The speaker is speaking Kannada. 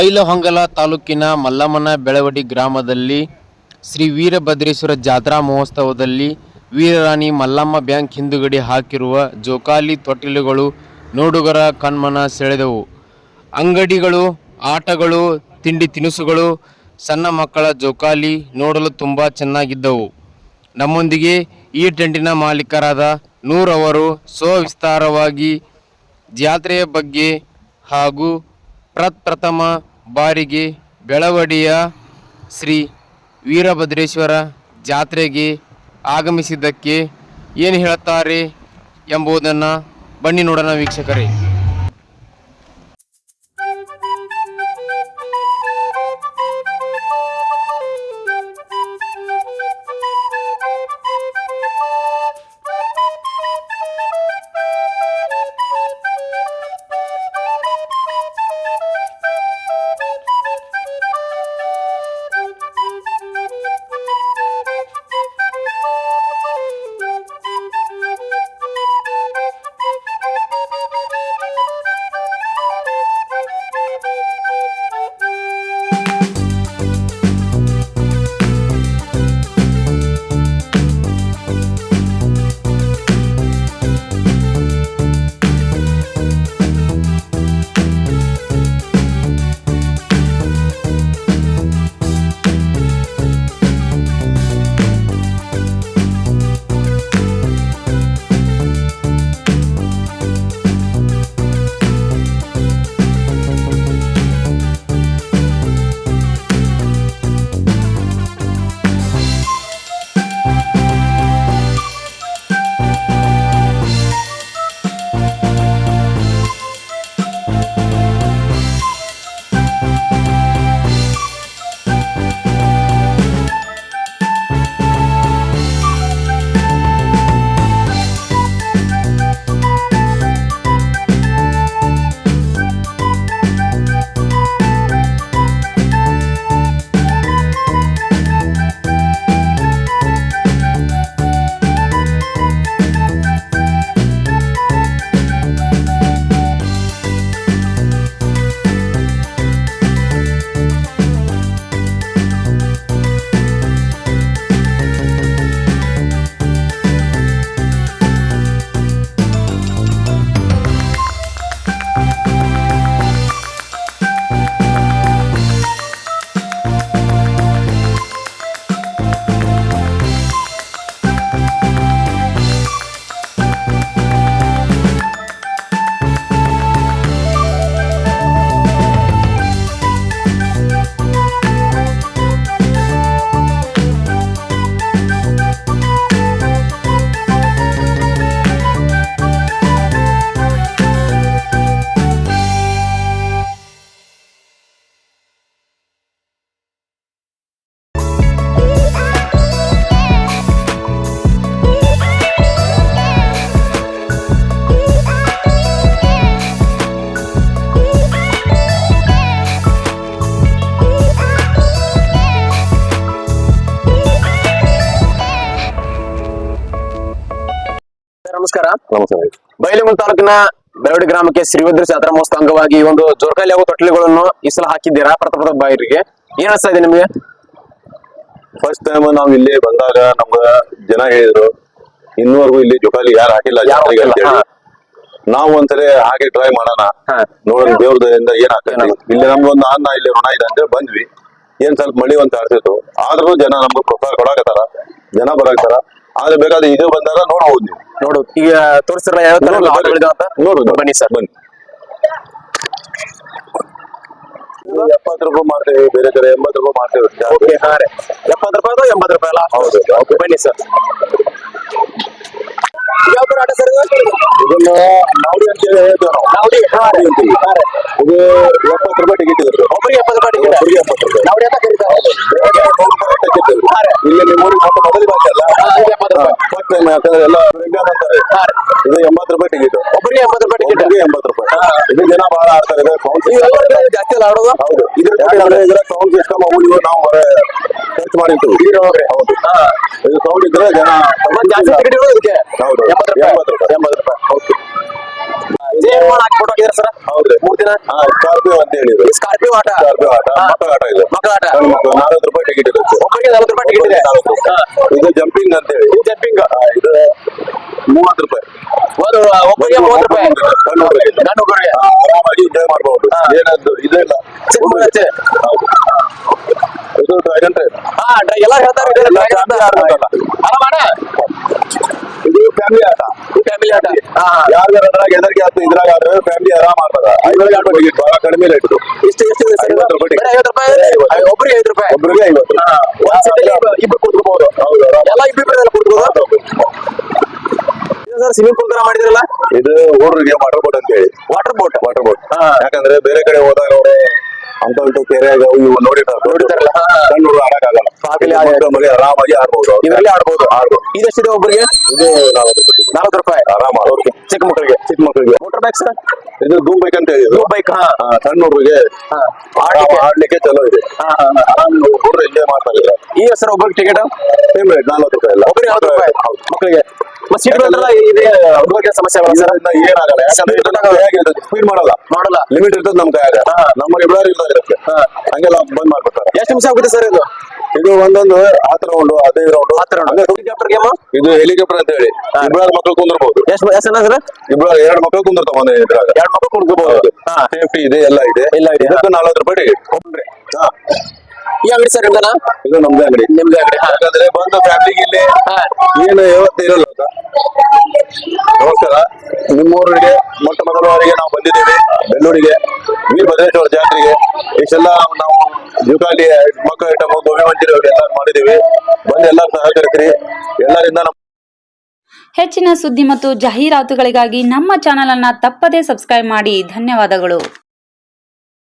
ಬೈಲಹೊಂಗಲ ತಾಲೂಕಿನ ಮಲ್ಲಮ್ಮನ ಬೆಳವಡಿ ಗ್ರಾಮದಲ್ಲಿ ಶ್ರೀ ವೀರಭದ್ರೇಶ್ವರ ಜಾತ್ರಾ ಮಹೋತ್ಸವದಲ್ಲಿ ವೀರರಾಣಿ ಮಲ್ಲಮ್ಮ ಬ್ಯಾಂಕ್ ಹಿಂದುಗಡೆ ಹಾಕಿರುವ ಜೋಕಾಲಿ ತೊಟ್ಟಿಲುಗಳು ನೋಡುಗರ ಕಣ್ಮನ ಸೆಳೆದವು. ಅಂಗಡಿಗಳು, ಆಟಗಳು, ತಿಂಡಿ ತಿನಿಸುಗಳು, ಸಣ್ಣ ಮಕ್ಕಳ ಜೋಕಾಲಿ ನೋಡಲು ತುಂಬ ಚೆನ್ನಾಗಿದ್ದವು. ನಮ್ಮೊಂದಿಗೆ ಈ ಟೆಂಟಿನ ಮಾಲೀಕರಾದ ನೂರವರು ಅವರು ಸವಿಸ್ತಾರವಾಗಿ ಜಾತ್ರೆಯ ಬಗ್ಗೆ ಹಾಗೂ ಪ್ರಪ್ರಥಮ ಬಾರಿಗೆ ಬೆಳವಡಿಯ ಶ್ರೀ ವೀರಭದ್ರೇಶ್ವರ ಜಾತ್ರೆಗೆ ಆಗಮಿಸಿದ್ದಕ್ಕೆ ಏನು ಹೇಳುತ್ತಾರೆ ಎಂಬುದನ್ನು ಬನ್ನಿ ನೋಡೋಣ ವೀಕ್ಷಕರೇ. Bye. ನಮಸ್ಕಾರ ನಮಸ್ಕಾರ. ಬೈಲಮುಲ್ ತಾಲೂಕಿನ ಬೆಳವಡಿ ಗ್ರಾಮಕ್ಕೆ ಶ್ರೀವದ್ರ ಜಾತ್ರಾ ಮಹೋತ್ಸವ ಅಂಗವಾಗಿ ಒಂದು ಜೋರ್ಕಾಲಿ ಹಾಗೂ ತೊಟ್ಟಿಲುಗಳನ್ನು ಈ ಸಲ ಹಾಕಿದ್ದೀರಾ? ಪ್ರಥಮ ಬಾಯಿರಿಗೆ. ಏನ್ ಅನಿಸ್ತಾ ಇದೆ ನಿಮಗೆ? ಫಸ್ಟ್ ಟೈಮ್ ನಾವು ಇಲ್ಲಿ ಬಂದಾಗ ನಮ್ಗ ಜನ ಹೇಳಿದ್ರು ಇನ್ನೂವರೆಗೂ ಇಲ್ಲಿ ಜೋಕಾಲಿ ಯಾರು ಹಾಕಿಲ್ಲ ಜಾತ್ರೆಗೆ ಅಂತ ಹೇಳಿ ನಾವು ಒಂದ್ಸರಿ ಹಾಗೆ ಟ್ರೈ ಮಾಡೋಣ. ನೋಡೋಣ ದೇವ್ರ ದಯೆಯಿಂದ ಏನ್ ಆಗ್ತದೆ? ಇಲ್ಲಿ ನಮ್ಗೊಂದು ಅನ್ನ ಇಲ್ಲಿ ಋಣ ಇದೆ ಅಂತ ಬಂದ್ವಿ. ಏನ್ ಸ್ವಲ್ಪ ಮಳಿ ಅಂತ ಆಡ್ತಿತ್ತು ಆದ್ರೂ ಜನ ನಮ್ಗೆ ಪ್ರೋತ್ಸಾಹ ಕೊಡಾಕತ್ತಾರ. ಜನ ಬರಾಕತ್ತಾರ. ಆದ್ರೆ ಬೇಕಾದ್ರೆ ಇದು ಬಂದಾಗ ನೋಡ್ಬೋದು ನೀವು. ನೋಡು ಈಗ ತೋರಿಸ್ತಿರಲ್ಲ ಯಾವ ತರ ನೋಡು, ಆಟಗಳಿದಾವೆ ಅಂತ? ನೋಡು ಬನ್ನಿ ಸರ್ ಬನ್ನಿ. ಇದು ಎಪ್ಪತ್ತು ರೂಪಾಯಿ ಮಾಡ್ತೇವೆ ಬೇರೆ ಕಡೆ ಎಂಬತ್ತು ರೂಪಾಯಿ ಮಾಡ್ತೇವೆ. ಓಕೆ ಹಾ ರೀ. ಎಪ್ಪತ್ತು ರೂಪಾಯಿ ಅಥವಾ ಎಂಬತ್ತು ರೂಪಾಯಿ ಅಲ್ಲ? ಹೌದು, ಓಕೆ. ಬನ್ನಿ ಸರ್. ಯಾವ ತರ ಆಟ ಸರ್ ಇದು? ಇದನ್ನ ನಾವಡಿ ಅಂತ ಹೇಳಿ ಹೇಳ್ತೇವೆ ನಾವು. ನಾವಡಿ ಹಾ ರೀ. ಅಂತೀವಿ. ಹಾ ರೀ. ಇದು ಎಪ್ಪತ್ತು ರೂಪಾಯಿ ಟಿಕೆಟ್ ಇದೆ ಒಬ್ಬರಿಗೆ ಎಪ್ಪತ್ತು ರೂಪಾಯಿ ಟಿಕೆಟ್ ಒಬ್ಬರಿಗೆ ಎಪ್ಪತ್ತು ರೂಪಾಯಿ. ನಾವಡಿ ಅಂತ ಕರೀತಾರೆ. ಹಾ ರೀ. ಇಲ್ಲಿ ನಿಮ್ಮ ಊರಿಗೆ ಮತ್ತೆ ಮೊದಲು ಬಂದಲ್ಲ ಹಾ, ಇದು ಎಪ್ಪತ್ತು ರೂಪಾಯಿ ಫಸ್ಟ್ ಟೈಮ್ ಯಾಕಂದ್ರೆ ಎಲ್ಲ ರಿಂಗ ಮಾಡ್ತಾರೆ ಇದು ಎಂಬತ್ತು ರೂಪಾಯಿ ಟಿಕೆಟ್ ಒಬ್ಬರಿಗೆ ಎಂಬತ್ತು ರೂಪಾಯಿ ಟಿಕೆಟ್ ಎಂಬತ್ತು ರೂಪಾಯಿ. ಇದು ಜನ ಬಹಳ ಆಡ್ತಾರೆ ಇದು ಸೌಂಡ್ ಜಾಸ್ತಿ ಅಲ್ಲ ಆಡೋದು ಹೌದು. ಯಾಕಂದ್ರೆ ಇದರ ಸೌಂಡ್ ಸಿಸ್ಟಮ್ ಅವು ಇವು ನಾವು ಹೊರ ಖರ್ಚು ಮಾಡಿರ್ತೀವಿ. ಹೌದು. ಇದು ಸೌಂಡ್ ಇದ್ರೆ ಜನ ಜಾಸ್ತಿ ಟಿಕೆಟ್ ಇರೋದು ಇದಕ್ಕೆ. ಹೌದು. ಎಂಬತ್ತು ರೂಪಾಯಿ. ಎಂಬತ್ತು ರೂಪಾಯಿ. ಎಂಬತ್ತು ರೂಪಾಯಿ. ಓಕೆ ಜೈ ಹನುಮಾನ್ ಹಾಕಿ ಫೋಟೋ ಹಾಕಿದಾರೆ ಸರ್? ಹೌದ್ರಿ. ಮೂರ್ ದಿನ? ಸ್ಕಾರ್ಪಿಯೋ ಅಂತ ಹೇಳಿದ್ರು. ಸ್ಕಾರ್ಪಿಯೋ ಆಟ? ಸ್ಕಾರ್ಪಿಯೋ ಆಟ. ಮಕ್ಕಳ ಆಟ ಇದು. ಮಕ್ಕಳ ಆಟ? ರೂಪಾಯಿ ಟಿಕೆಟ್ ಇರುತ್ತೆ ಒಬ್ಬರಿಗೆ ನಲವತ್ತು ರೂಪಾಯಿ ಟಿಕೆಟ್ ಇದೆ. ಇದು ಜಂಪಿಂಗ್ ಅಂತ ಹೇಳಿ. ಇದು ಜಂಪಿಂಗ್ ಇದು ಮೂವತ್ತು ರೂಪಾಯಿ. ಒಂದು ಒಬ್ಬರಿಗೆ ಮೂವತ್ತು ರೂಪಾಯಿ. ಅಂತ ಹುಡುಗರಿಗೆ. ಗಂಡು ಹುಡುಗರಿಗೆ ಆರಾಮಾಗಿ ಎಂಜಾಯ್ ಮಾಡಬಹುದು ಹಾ. ಏನದು ಇದೆಲ್ಲ ಚಿಕ್ಕ ಇದು ಡ್ರ್ಯಾಗನ್ ಟ್ರೈನ್ ಹಾ ಡ್ರೈ- ಎಲ್ಲ ಹೇಳ್ತಾರೆ. ಇದು ಇದು ಫ್ಯಾಮಿಲಿ ಆಟ. ಹಾ. ಯಾರ್ಯಾರ ಎದರಿಗೆ ಆತು ಇದ್ರಾಗ ಆದ್ರೆ ಫ್ಯಾಮಿಲಿ ಆರಾಮ ಆಡ್ತಾರ ಐವತ್ತು ರೂಪಾಯಿ ಟಿಕೆಟ್ ಬಹಳ ಕಡಿಮೆ ರೇಟ್ ಇಷ್ಟ ಎಷ್ಟು? ಐವತ್ತು ರೂಪಾಯಿ ಐದು ರೂಪಾಯಿ ಒಬ್ಬರಿಗೆ ಐವತ್ತು ಇಬ್ರು ಕುತ್ಕೋಬಹುದು. ಹೌದು. ಎಲ್ಲ ಇಬ್ಬಿಬ್ಬರೆಲ್ಲ ಕುತ್ಕೋಬಹುದು ಸರ್ ಸ್ವಿಮ್ಮಿಂಗ್ ಪೂಲ್ ತರ ಮಾಡಿದ್ರಲ್ಲ? ಇದು ಹುಡುಗರಿಗೆ ವಾಟರ್ ಬೋಟ್ ಅಂತ ಹೇಳಿ ವಾಟರ್ ಬೋಟ್ ವಾಟರ್ ಬೋಟ್ ಹಾ. ಯಾಕಂದ್ರೆ ಬೇರೆ ಕಡೆ ಹೋದಾಗ ಅವರು ಅಂತ ಉಂಟು ಕೆರೆಯಾಗ ಇವು ನೋಡಿರ್ತಾರೆ ಹಾ. ಸಣ್ಣ ಹುಡುಗ ಆಡಕ್ಕಾಗಲ್ಲ ಇಲ್ಲಿ ಆರಾಮಾಗಿ ಆಡ್ಬೋದು. ಇದರಲ್ಲಿ ಆಡ್ಬೋದು. ಆಡ್ಬೋದು. ಇದೆಷ್ಟಿದೆ ಒಬ್ಬರಿಗೆ ಇದು ನಲವತ್ತು ರೂಪಾಯಿ. ಆರಾಮ ಚಿಕ್ಕ ಮಕ್ಕಳಿಗೆ? ಚಿಕ್ಕ ಮಕ್ಕಳಿಗೆ. ಮೋಟರ್ ಬೈಕ್ ಸರ್ ಇದು ಧೂಮ್ ಬೈಕ್ ಅಂತ ಹೇಳಿದ್ರು. ಬೈಕ್ ಹಾ. ಸಣ್ಣ ಹುಡುಗರಿಗೆ. ಆಡ್ಲಿಕ್ಕೆ? ಚಲೋ ಇದೆ. ಆರಾಮ್ ಹುಡುಗರು ಎಂಜಾಯ್ ಮಾಡ್ತಾ ಇದ್ದಾರೆ ಈ ಹೆಸರು ಒಬ್ಬರಿಗೆ ಟಿಕೆಟ್ ಸೇಮ್ ರೇಟ್ ನಲ್ವತ್ತು ರೂಪಾಯಿ ಎಲ್ಲ ಒಬ್ಬರಿಗೆ ನಲವತ್ತು ರೂಪಾಯಿ? ಮಕ್ಕಳಿಗೆ. ಸಮಸ್ಯೆ ಏನಾಗಲ್ಲ. ಯಾಕಂದ್ರೆ ಸ್ಪೀಡ್ ಮಾಡಲ್ಲ. ಮಾಡಲ್ಲ. ಲಿಮಿಟ್ ಇರ್ತದೆ ನಮ್ಮ ಕೈಯಾಗ. ನಮ್ಮ ಇಬ್ಬರು ಇರ್ತದೆ ಇದಕ್ಕೆ. ಹಂಗೆಲ್ಲ ಬಂದ್ ಮಾಡ್ಬಿಡ್ತಾರೆ. ಎಷ್ಟು ನಿಮಿಷ ಆಗುತ್ತೆ ಸರ್ ಇದು? ಇದು ಒಂದೊಂದು ಹತ್ತು ರೌಂಡ್ ಹದಿನೈದು ರೌಂಡ್ ಹತ್ತು round. ಹೆಲಿಕಾಪ್ಟರ್ ಗೇಮ್ ಇದು ಹೆಲಿಕಾಪ್ಟರ್ ಅಂತ ಹೇಳಿ ಇಬ್ಬರಾಗ ಮಕ್ಕಳು ಕುಂದಿರ್ಬೋದು. ಎಷ್ಟು ಎಷ್ಟು ಸರ್? ಇಬ್ಬರಾಗ ಎರಡು ಮಕ್ಕಳು ಕುಂದಿರ್ತಾವ ಒಂದು ಇದ್ರಾಗ. ಎರಡು ಮಕ್ಕಳು ಕುತ್ಕೋಬಹುದು ಹಾ. ಸೇಫ್ಟಿ ಇದೆ ಎಲ್ಲ ಇದೆ. ಎಲ್ಲ ಇದೆ, ನಲ್ವತ್ತು ರೂಪಾಯಿ ಟಿಕೆಟ್ ಹಾ. ಈ ಅಂಗಡಿ ಸರ್ ನಿಮ್ದನ? ಇದು ನಮ್ದೇ ಅಂಗಡಿ. ನಿಮ್ದೇ ಅಂಗಡಿ ಹಾ. ಯಾಕಂದ್ರೆ ಬಂದ ಫ್ಯಾಮಿಲಿಗೆ ಇಲ್ಲಿ ಹಾ. ಏನು ವ್ಯವಸ್ಥೆ ಇರಲ್ಲ ಅಂತ. ನಮಸ್ಕಾರ. ನಿಮ್ಮೂರಿಗೆ ಮೊಟ್ಟ ಮೊದಲ ಬಾರಿಗೆ ನಾವು ಬಂದಿದ್ದೀವಿ. ಬೆಳ್ಳೂರಿಗೆ ವೀರಭದ್ರೇಶ್ವರ ಜಾತ್ರೆಗೆ. ಇಷ್ಟೆಲ್ಲ ನಾವು ಜುಕಾಲಿ ಮಕ್ಕಳ ಐಟಮ್ ಗೋಬಿ ಮಂಚೂರಿ ಎಲ್ಲ ಮಾಡಿದೀವಿ ಬಂದು ಎಲ್ಲ ಸಹಕರಿಸ್ರಿ. ಎಲ್ಲರಿಂದ ನಮ್ಮ ಹೆಚ್ಚಿನ ಸುದ್ದಿ ಮತ್ತು ಜಾಹೀರಾತುಗಳಿಗಾಗಿ ನಮ್ಮ ಚಾನಲ್ ಅನ್ನ ತಪ್ಪದೇ ಸಬ್ಸ್ಕ್ರೈಬ್ ಮಾಡಿ. ಧನ್ಯವಾದಗಳು.